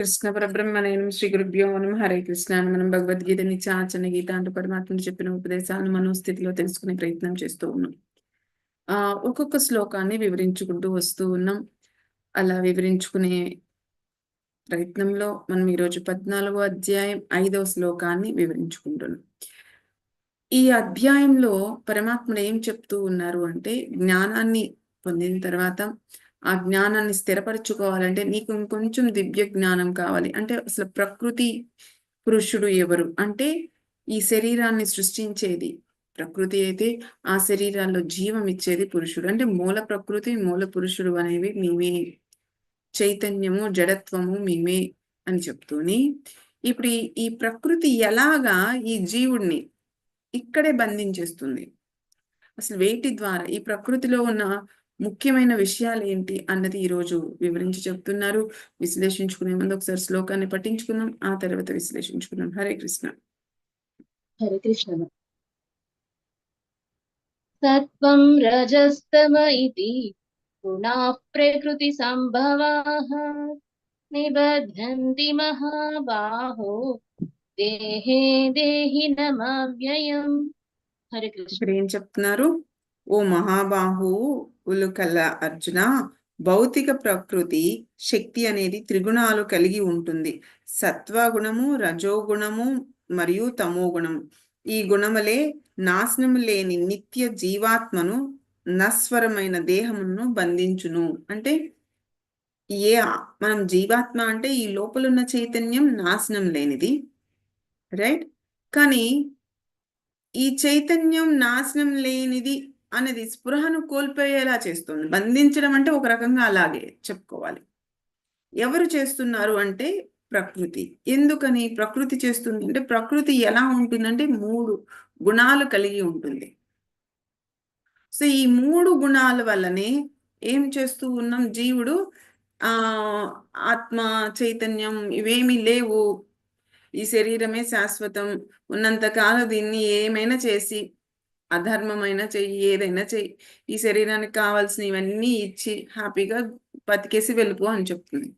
కృష్ణ పరబ్రహ్మణయం శ్రీ గురుభ్యో నమ. హరే కృష్ణ. అని మనం భగవద్గీత నిత్యాచన గీత అంటూ పరమాత్ముడు చెప్పిన ఉపదేశాలను మనోస్థితిలో తెలుసుకునే ప్రయత్నం చేస్తూ ఉన్నాం. ఆ ఒక్కొక్క శ్లోకాన్ని వివరించుకుంటూ వస్తూ ఉన్నాం. అలా వివరించుకునే ప్రయత్నంలో మనం ఈరోజు పద్నాలుగో అధ్యాయం ఐదవ శ్లోకాన్ని వివరించుకుంటున్నాం. ఈ అధ్యాయంలో పరమాత్ముడు ఏం చెప్తూ ఉన్నారు అంటే జ్ఞానాన్ని పొందిన తర్వాత ఆ జ్ఞానాన్ని స్థిరపరచుకోవాలంటే నీకు ఇంకొంచెం దివ్య జ్ఞానం కావాలి. అంటే అసలు ప్రకృతి పురుషుడు ఎవరు? అంటే ఈ శరీరాన్ని సృష్టించేది ప్రకృతి అయితే ఆ శరీరాల్లో జీవం ఇచ్చేది పురుషుడు. అంటే మూల ప్రకృతి మూల పురుషుడు అనేవి మేమే. చైతన్యము జడత్వము మేమే అని చెప్తూని ఇప్పుడు ఈ ప్రకృతి ఎలాగా ఈ జీవుడిని ఇక్కడే బంధించేస్తుంది? అసలు వేటి ద్వారా? ఈ ప్రకృతిలో ఉన్న ముఖ్యమైన విషయాలు ఏంటి అన్నది ఈరోజు వివరించి చెప్తున్నారు. విశ్లేషించుకునే ముందు ఒకసారి శ్లోకాన్ని పట్టించుకుందాం ఆ తర్వాత విశ్లేషించుకుందాం. హరే కృష్ణ. హరే కృష్ణ సత్వం రజస్తమ ఇది గుణా ప్రకృతి సంభవాః నిబధ్నంతి మహాబాహో దేహే దేహి నమవ్యయం హరే కృష్ణ. ఏం చెప్తున్నారు? ఓ మహాబాహు ఉలుకల అర్జున భౌతిక ప్రకృతి శక్తి అనేది త్రిగుణాలు కలిగి ఉంటుంది. సత్వగుణము రజోగుణము మరియు తమో గుణము ఈ గుణములే నాశనం లేని నిత్య జీవాత్మను నస్వరమైన దేహమును బంధించును. అంటే ఏ మనం జీవాత్మ అంటే ఈ లోపలున్న చైతన్యం నాశనం లేనిది. రైట్? కానీ ఈ చైతన్యం నాశనం లేనిది అనేది స్పృహను కోల్పోయేలా చేస్తుంది. బంధించడం అంటే ఒక రకంగా అలాగే చెప్పుకోవాలి. ఎవరు చేస్తున్నారు అంటే ప్రకృతి. ఎందుకని? ప్రకృతి చేస్తుంది అంటే ప్రకృతి ఎలా ఉంటుందంటే మూడు గుణాలు కలిగి ఉంటుంది. సో ఈ మూడు గుణాల వల్లనే ఏం చేస్తూ ఉన్నాం? జీవుడు ఆ ఆత్మ చైతన్యం ఇవేమీ లేవు. ఈ శరీరమే శాశ్వతం. ఉన్నంతకాలం దీన్ని ఏమైనా చేసి అధర్మమైన చెయ్యి ఏదైనా చెయ్యి. ఈ శరీరానికి కావాల్సిన ఇవన్నీ ఇచ్చి హ్యాపీగా బతికేసి వెళ్ళిపో అని చెప్తుంది.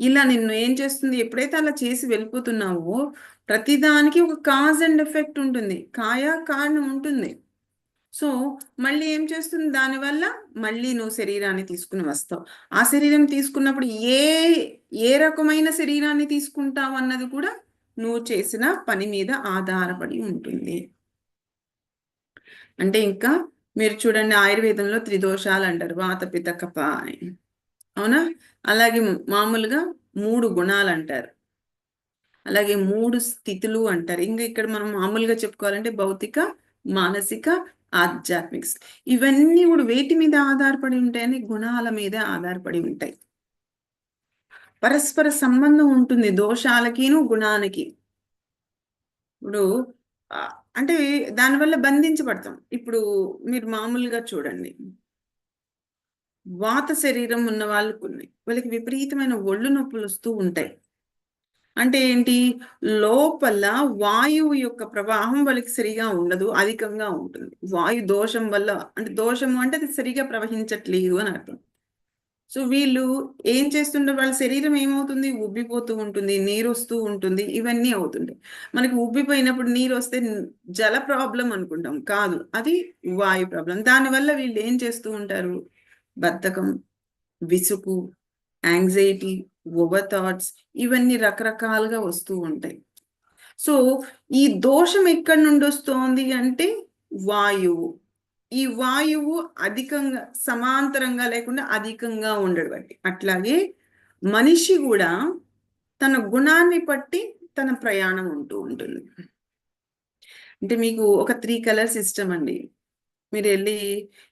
ఇలా నిన్ను ఏం చేస్తుంది? ఎప్పుడైతే అలా చేసి వెళ్ళిపోతున్నావో ప్రతిదానికి ఒక కాజ్ అండ్ ఎఫెక్ట్ ఉంటుంది. కాయ కారణం ఉంటుంది. సో మళ్ళీ ఏం చేస్తుంది? దానివల్ల మళ్ళీ నువ్వు శరీరాన్ని తీసుకుని వస్తావు. ఆ శరీరం తీసుకున్నప్పుడు ఏ ఏ రకమైన శరీరాన్ని తీసుకుంటావు అన్నది కూడా నువ్వు చేసిన పని మీద ఆధారపడి ఉంటుంది. అంటే ఇంకా మీరు చూడండి ఆయుర్వేదంలో త్రిదోషాలు అంటారు వాత పిత కప అని అవునా? అలాగే మామూలుగా మూడు గుణాలు అంటారు అలాగే మూడు స్థితులు అంటారు. ఇంకా ఇక్కడ మనం మామూలుగా చెప్పుకోవాలంటే భౌతిక మానసిక ఆధ్యాత్మిక ఇవన్నీ కూడా వేటి మీద ఆధారపడి ఉంటాయని గుణాల మీద ఆధారపడి ఉంటాయి. పరస్పర సంబంధం ఉంటుంది దోషాలకిను గుణానికి ఇప్పుడు అంటే దానివల్ల బంధించబడతాం. ఇప్పుడు మీరు మామూలుగా చూడండి. వాత శరీరం ఉన్న వాళ్ళకు వాళ్ళకి విపరీతమైన ఒళ్ళు నొప్పులు వస్తూ ఉంటాయి. అంటే ఏంటి? లోపల వాయువు యొక్క ప్రవాహం వాళ్ళకి సరిగా ఉండదు అధికంగా ఉంటుంది. వాయు దోషం వల్ల అంటే దోషము అంటే అది సరిగా ప్రవహించట్లేదు అని అర్థం. సో వీళ్ళు ఏం చేస్తుండే వాళ్ళ శరీరం ఏమవుతుంది? ఉబ్బిపోతూ ఉంటుంది నీరు వస్తూ ఉంటుంది ఇవన్నీ అవుతుంటాయి. మనకి ఉబ్బిపోయినప్పుడు నీరు వస్తే జల ప్రాబ్లం అనుకుంటాం కాదు. అది వాయు ప్రాబ్లం. దానివల్ల వీళ్ళు ఏం చేస్తూ ఉంటారు? బద్ధకం విసుగు యాంగ్జైటీ ఓవర్ థాట్స్ ఇవన్నీ రకరకాలుగా వస్తూ ఉంటాయి. సో ఈ దోషం ఎక్కడి నుండి వస్తోంది అంటే వాయువు. ఈ వాయువు అధికంగా సమాంతరంగా లేకుండా అధికంగా ఉండడు బట్టి అట్లాగే మనిషి కూడా తన గుణాన్ని బట్టి తన ప్రయాణం ఉంటూ ఉంటుంది. అంటే మీకు ఒక త్రీ కలర్స్ ఇష్టం అండి. మీరు వెళ్ళి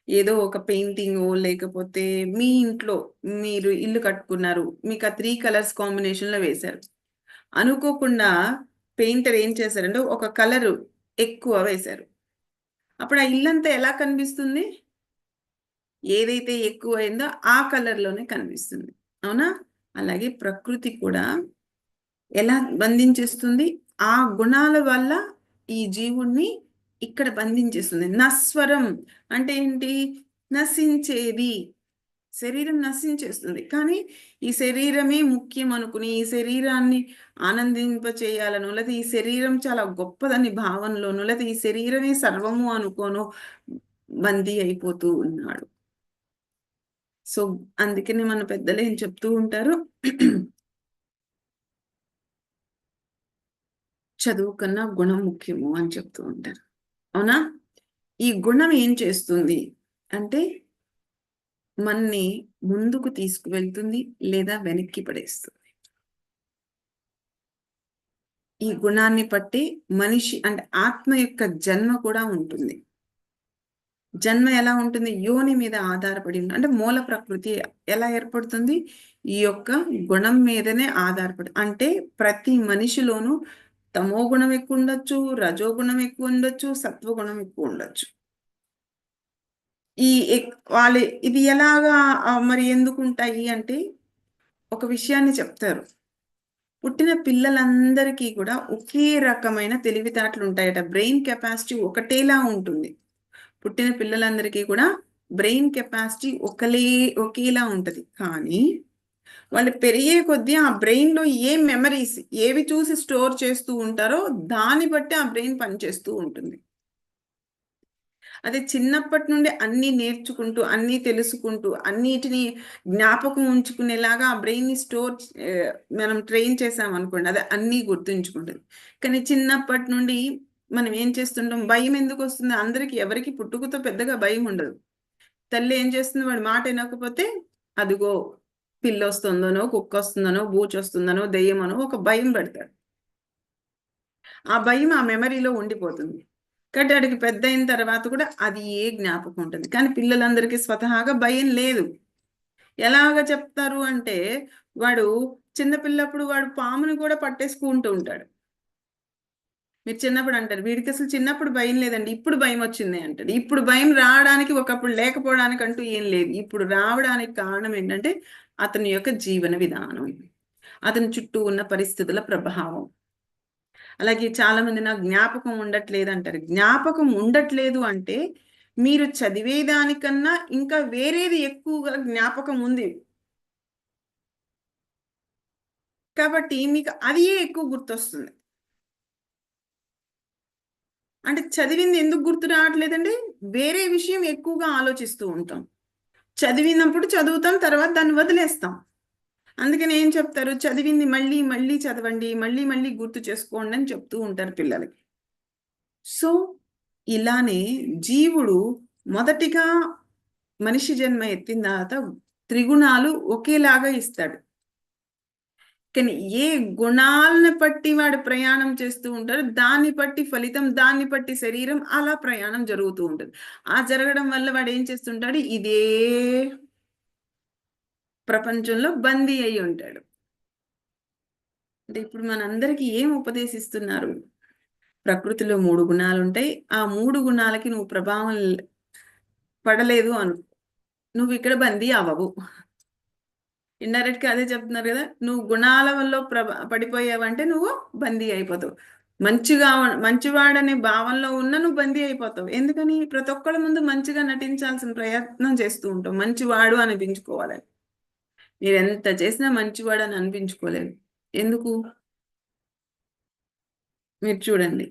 ఏదో ఒక పెయింటింగ్ లేకపోతే మీ ఇంట్లో మీరు ఇల్లు కట్టుకున్నారు మీకు ఆ త్రీ కలర్స్ కాంబినేషన్లో వేశారు. అనుకోకుండా పెయింటర్ ఏం చేశారంటే ఒక కలరు ఎక్కువ వేశారు. అప్పుడు ఆ ఇల్లంతా ఎలా కనిపిస్తుంది? ఏదైతే ఎక్కువ అయిందో ఆ కలర్లోనే కనిపిస్తుంది. అవునా? అలాగే ప్రకృతి కూడా ఎలా బంధించేస్తుంది? ఆ గుణాల వల్ల ఈ జీవుణ్ణి ఇక్కడ బంధించేస్తుంది. నస్వరం అంటే ఏంటి? నశించేది. శరీరం నశించేస్తుంది. కానీ ఈ శరీరమే ముఖ్యం అనుకుని ఈ శరీరాన్ని ఆనందింప చేయాలను లేదా ఈ శరీరం చాలా గొప్పదని భావనలోను లేకపోతే ఈ శరీరమే సర్వము అనుకోను బందీ అయిపోతూ ఉన్నాడు. సో అందుకనే మన పెద్దలు ఏం చెప్తూ ఉంటారు? చదువు కన్నా గుణం ముఖ్యము అని చెప్తూ ఉంటారు. అవునా? ఈ గుణం ఏం చేస్తుంది? అంటే మనని ముందుకు తీసుకువెళ్తుంది లేదా వెనక్కి పడేస్తుంది. ఈ గుణాన్ని బట్టి మనిషి అంటే ఆత్మ యొక్క జన్మ కూడా ఉంటుంది. జన్మ ఎలా ఉంటుంది? యోని మీద ఆధారపడి అంటే మూల ప్రకృతి ఎలా ఏర్పడుతుంది? ఈ యొక్క గుణం మీదనే ఆధారపడి అంటే ప్రతి మనిషిలోనూ తమో గుణం ఎక్కువ ఉండొచ్చు రజో గుణం ఎక్కువ ఉండొచ్చు సత్వగుణం ఎక్కువ ఉండొచ్చు. ఈ ఎక్- వాళ్ళ ఇది ఎలాగా మరి ఎందుకు ఉంటాయి అంటే ఒక విషయాన్ని చెప్తారు. పుట్టిన పిల్లలందరికీ కూడా ఒకే రకమైన తెలివితేటలు ఉంటాయట. బ్రెయిన్ కెపాసిటీ ఒకటేలా ఉంటుంది. పుట్టిన పిల్లలందరికీ కూడా బ్రెయిన్ కెపాసిటీ ఒకలే ఒకేలా ఉంటుంది. కానీ వాళ్ళు పెరిగే కొద్దీ ఆ బ్రెయిన్లో ఏ మెమరీస్ ఏవి చూసి స్టోర్ చేస్తూ ఉంటారో దాన్ని బట్టి ఆ బ్రెయిన్ పనిచేస్తూ ఉంటుంది. అదే చిన్నప్పటి నుండి అన్ని నేర్చుకుంటూ అన్ని తెలుసుకుంటూ అన్నిటిని జ్ఞాపకం ఉంచుకునేలాగా ఆ బ్రెయిన్ని స్టోర్ మనం ట్రైన్ చేసాం అనుకోండి అదే అన్ని గుర్తుంచుకుంటుంది. కానీ చిన్నప్పటి నుండి మనం ఏం చేస్తుంటాం? భయం ఎందుకు వస్తుంది? అందరికి ఎవరికి పుట్టుకతో పెద్దగా భయం ఉండదు. తల్లి ఏం చేస్తుంది? వాడి మాట వినకపోతే అదిగో పిల్లి వస్తుందనో కుక్క వస్తుందనో బూచ్ వస్తుందనో దెయ్యమనో ఒక భయం పెడతాడు. ఆ భయం ఆ మెమరీలో ఉండిపోతుంది. కాబట్టి పెద్ద అయిన తర్వాత కూడా అది ఏ జ్ఞాపకం ఉంటుంది. కానీ పిల్లలందరికీ స్వతహాగా భయం లేదు. ఎలాగ చెప్తారు అంటే వాడు చిన్నపిల్లప్పుడు వాడు పాముని కూడా పట్టేసుకుంటూ ఉంటాడు. మీరు చిన్నప్పుడు అంటారు వీడికి అసలు చిన్నప్పుడు భయం లేదండి ఇప్పుడు భయం వచ్చింది అంటాడు. ఇప్పుడు భయం రావడానికి ఒకప్పుడు లేకపోవడానికి అంటూ ఏం లేదు. ఇప్పుడు రావడానికి కారణం ఏంటంటే అతని యొక్క జీవన విధానం. అతని చుట్టూ ఉన్న పరిస్థితుల ప్రభావం. అలాగే చాలా మంది నాకు జ్ఞాపకం ఉండట్లేదు అంటారు. జ్ఞాపకం ఉండట్లేదు అంటే మీరు చదివేదానికన్నా ఇంకా వేరేది ఎక్కువగా జ్ఞాపకం ఉంది. కాబట్టి మీకు అది ఎక్కువ గుర్తొస్తుంది. అంటే చదివింది ఎందుకు గుర్తు రావట్లేదండి? వేరే విషయం ఎక్కువగా ఆలోచిస్తూ ఉంటాం. చదివినప్పుడు చదువుతాం తర్వాత దాన్ని వదిలేస్తాం. అందుకని ఏం చెప్తారు? చదివింది మళ్ళీ మళ్ళీ చదవండి మళ్ళీ మళ్ళీ గుర్తు చేసుకోండి అని చెప్తూ ఉంటారు పిల్లలకి. సో ఇలానే జీవుడు మొదటిగా మనిషి జన్మ ఎత్తిన తర్వాత త్రిగుణాలు ఒకేలాగా ఇస్తాడు. కానీ ఏ గుణాలను బట్టి వాడు ప్రయాణం చేస్తూ ఉంటారు దాన్ని బట్టి ఫలితం దాన్ని బట్టి శరీరం అలా ప్రయాణం జరుగుతూ ఉంటుంది. ఆ జరగడం వల్ల వాడు ఏం చేస్తుంటాడు? ఇదే ప్రపంచంలో బందీ అయి ఉంటాడు. అంటే ఇప్పుడు మనందరికీ ఏం ఉపదేశిస్తున్నారు? ప్రకృతిలో మూడు గుణాలు ఉంటాయి. ఆ మూడు గుణాలకి నువ్వు ప్రభావం పడలేదు అను నువ్వు ఇక్కడ బందీ అవ్వవు. ఇండైరెక్ట్గా అదే చెప్తున్నారు కదా నువ్వు గుణాల వల్ల ప్రభ పడిపోయావంటే నువ్వు బందీ అయిపోతావు. మంచిగా మంచివాడనే భావంలో ఉన్న నువ్వు బందీ అయిపోతావు. ఎందుకని? ప్రతి ఒక్కళ్ళ ముందు మంచిగా నటించాల్సిన ప్రయత్నం చేస్తూ ఉంటావు. మంచివాడు అనిపించుకోవాలని. మీరు ఎంత చేసినా మంచివాడు అని అనిపించుకోలేదు. ఎందుకు? మీరు చూడండి.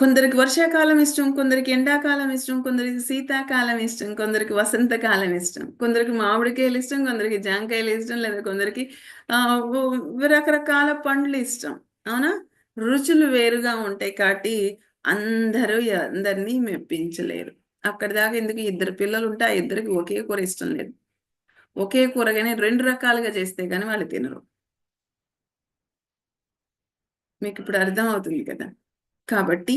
కొందరికి వర్షాకాలం ఇష్టం కొందరికి ఎండాకాలం ఇష్టం కొందరికి శీతాకాలం ఇష్టం కొందరికి వసంతకాలం ఇష్టం కొందరికి మామిడికాయలు ఇష్టం కొందరికి జాంకాయలు ఇష్టం లేదా కొందరికి రకరకాల పండ్లు ఇష్టం. అవునా? రుచులు వేరుగా ఉంటాయి కాబట్టి అందరూ అందరినీ మెప్పించలేరు. అక్కడి దాకా ఎందుకు? ఇద్దరు పిల్లలు ఉంటే ఆ ఇద్దరికి ఒకే కూర ఇష్టం లేదు. ఒకే కూరగాయని రెండు రకాలుగా చేస్తే కానీ వాళ్ళు తినరు. మీకు ఇప్పుడు అర్థం అవుతుంది కదా. కాబట్టి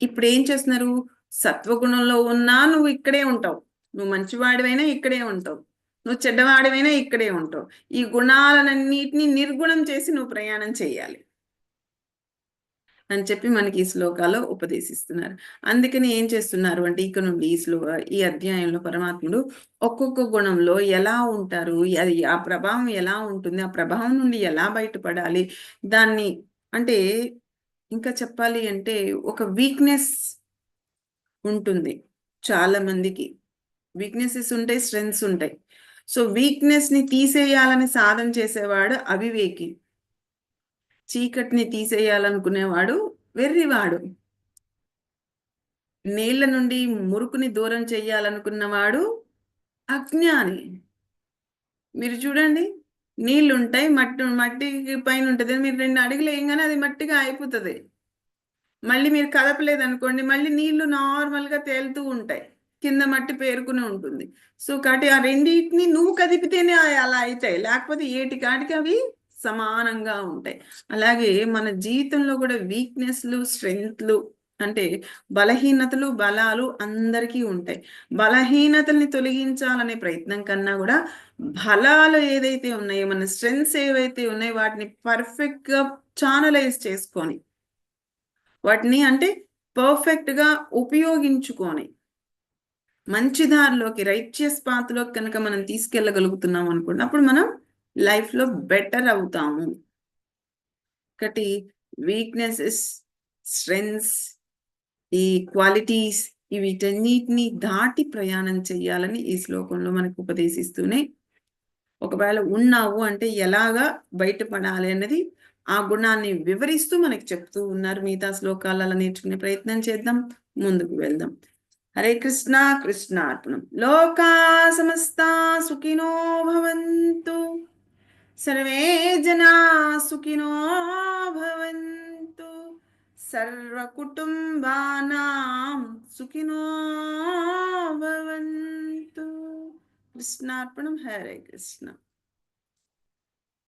ఇప్పుడు ఏం చేస్తున్నారు? సత్వగుణంలో ఉన్నా నువ్వు ఇక్కడే ఉంటావు. నువ్వు మంచివాడివైనా ఇక్కడే ఉంటావు. నువ్వు చెడ్డవాడివైనా ఇక్కడే ఉంటావు. ఈ గుణాలన్నిటిని నిర్గుణం చేసి నువ్వు ప్రయాణం చేయాలి. అని చెప్పి మనకి ఈ శ్లోకాలో ఉపదేశిస్తున్నారు. అందుకని ఏం చేస్తున్నారు అంటే ఇక నుండి ఈ శ్లో ఈ అధ్యాయంలో పరమాత్ముడు ఒక్కొక్క గుణంలో ఎలా ఉంటారు? అది ఆ ప్రభావం ఎలా ఉంటుంది? ఆ ప్రభావం నుండి ఎలా బయటపడాలి? దాన్ని అంటే ఇంకా చెప్పాలి అంటే ఒక వీక్నెస్ ఉంటుంది చాలా మందికి. వీక్నెసెస్ ఉంటాయి స్ట్రెంగ్స్ ఉంటాయి. సో వీక్నెస్ని తీసేయాలని సాధన చేసేవాడు అవివేకి. చీకటిని తీసేయాలనుకునేవాడు వెర్రివాడు. నీళ్ళ నుండి మురుకుని దూరం చెయ్యాలనుకున్నవాడు అజ్ఞాని. మీరు చూడండి నీళ్ళు ఉంటాయి మట్టి మట్టి పైన ఉంటుంది మీరు రెండు అడుగులు వేయగానే అది మట్టిగా అయిపోతుంది. మళ్ళీ మీరు కదపలేదు అనుకోండి మళ్ళీ నీళ్ళు నార్మల్గా తేలుతూ ఉంటాయి. కింద మట్టి పేరుకుని ఉంటుంది. సో కాబట్టి ఆ రెండింటిని నువ్వు కదిపితేనే అలా అవుతాయి. లేకపోతే ఏటి కాటికి అవి సమానంగా ఉంటాయి. అలాగే మన జీవితంలో కూడా వీక్నెస్లు స్ట్రెంగ్త్లు అంటే బలహీనతలు బలాలు అందరికీ ఉంటాయి. బలహీనతల్ని తొలగించాలనే ప్రయత్నం కన్నా కూడా బలాలు ఏదైతే ఉన్నాయో మన స్ట్రెంగ్స్ ఏవైతే ఉన్నాయో వాటిని పర్ఫెక్ట్గా ఛానలైజ్ చేసుకొని వాటిని అంటే పర్ఫెక్ట్గా ఉపయోగించుకొని మంచి దారిలోకి రైచియస్ పాత్రలోకి కనుక మనం తీసుకెళ్ళగలుగుతున్నాం అనుకోండి అప్పుడు మనం లైఫ్లో బెటర్ అవుతాము. ఒకటి వీక్నెసెస్ స్ట్రెంగ్స్ ఈ క్వాలిటీస్ వీటన్నిటిని దాటి ప్రయాణం చెయ్యాలని ఈ శ్లోకంలో మనకు ఉపదేశిస్తూనే ఒకవేళ ఉన్నావు అంటే ఎలాగా బయటపడాలి అన్నది ఆ గుణాన్ని వివరిస్తూ మనకి చెప్తూ ఉన్నారు. మిగతా శ్లోకాలలో నేర్చుకునే ప్రయత్నం చేద్దాం ముందుకు వెళ్దాం. హరే కృష్ణ కృష్ణ అర్పణం లోకా సమస్త సుఖినో భవంతు. సర్వే జనా సుఖినో భవంతు సర్వకుటుంబానాం సుఖినో భవంతు కృష్ణార్పణం హరే కృష్ణ